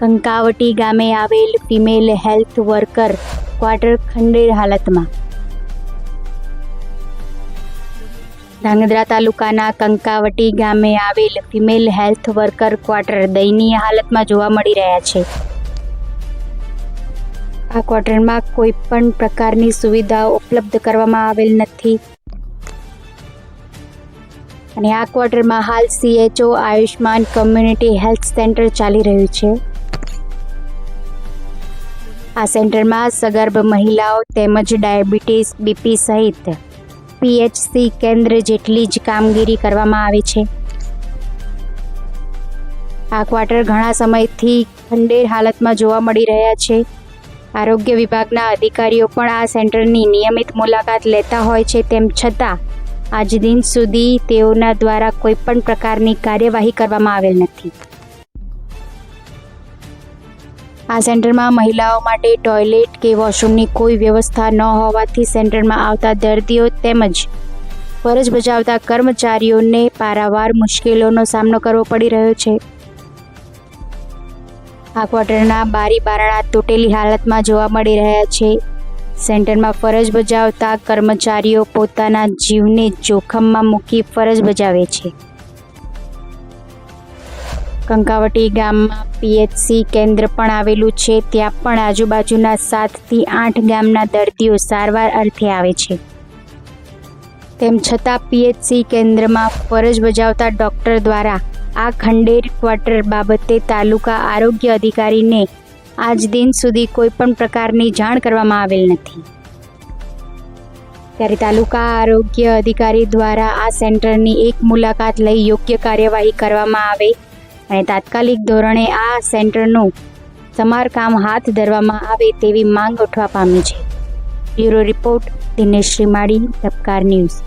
કંકાવટી ગામે આવેલ female health worker quarter ખંડેર હાલતમાં. ધાંગધ્રા તાલુકાના કંકાવટી ગામે આવેલ ફિમેલ હેલ્થ વર્કર ક્વાર્ટર દયનીય હાલતમાં જોવા મળી રહ્યા છે. આ ક્વાર્ટરમાં કોઈ પણ પ્રકારની સુવિધાઓ ઉપલબ્ધ કરવામાં આવેલ નથી. અને આ ક્વાર્ટરમાં હાલ CHO Ayushman community health centre ચાલી રહ્યું છે. આ સેન્ટરમાં સગર્ભ મહિલાઓ તેમજ ડાયાબિટીસ બીપી સહિત પીએચસી કેન્દ્ર જેટલી જ કામગીરી કરવામાં આવે છે. આ ક્વાર્ટર ઘણા સમયથી ખંડેર હાલતમાં જોવા મળી રહ્યા છે. આરોગ્ય વિભાગના અધિકારીઓ પણ આ સેન્ટરની નિયમિત મુલાકાત લેતા હોય છે તેમ છતાં આજ દિન સુધી તેઓના દ્વારા કોઈપણ પ્રકારની કાર્યવાહી કરવામાં આવેલ નથી. આ સેન્ટરમાં મહિલાઓ માટે ટોયલેટ કે વોશરૂમની કોઈ વ્યવસ્થા ન હોવાથી સેન્ટરમાં આવતા દર્દીઓ તેમજ ફરજ બજાવતા કર્મચારીઓને પારાવાર મુશ્કેલીઓનો સામનો કરવો પડી રહ્યો છે. આ ક્વાર્ટરના બારી બારણા તૂટેલી હાલતમાં જોવા મળી રહ્યા છે. સેન્ટરમાં ફરજ બજાવતા કર્મચારીઓ પોતાના જીવને જોખમમાં મૂકી ફરજ બજાવે છે. કંકાવટી ગામમાં પીએચસી કેન્દ્ર પણ આવેલું છે. ત્યાં પણ આજુબાજુના સાતથી આઠ ગામના દર્દીઓ સારવાર અર્થે આવે છે. તેમ છતાં પીએચસી કેન્દ્રમાં ફરજ બજાવતા ડૉક્ટર દ્વારા આ ખંડેર ક્વાર્ટર બાબતે તાલુકા આરોગ્ય અધિકારીને આજ દિન સુધી કોઈ પણ પ્રકારની જાણ કરવામાં આવેલ નથી. ત્યારે તાલુકા આરોગ્ય અધિકારી દ્વારા આ સેન્ટરની એક મુલાકાત લઈ યોગ્ય કાર્યવાહી કરવામાં આવે અને તાત્કાલિક ધોરણે આ સેન્ટરનું સમારકામ હાથ ધરવામાં આવે તેવી માંગ ઉઠવા પામી છે. Bureau report Dinesh Shrimali Dhabkar news.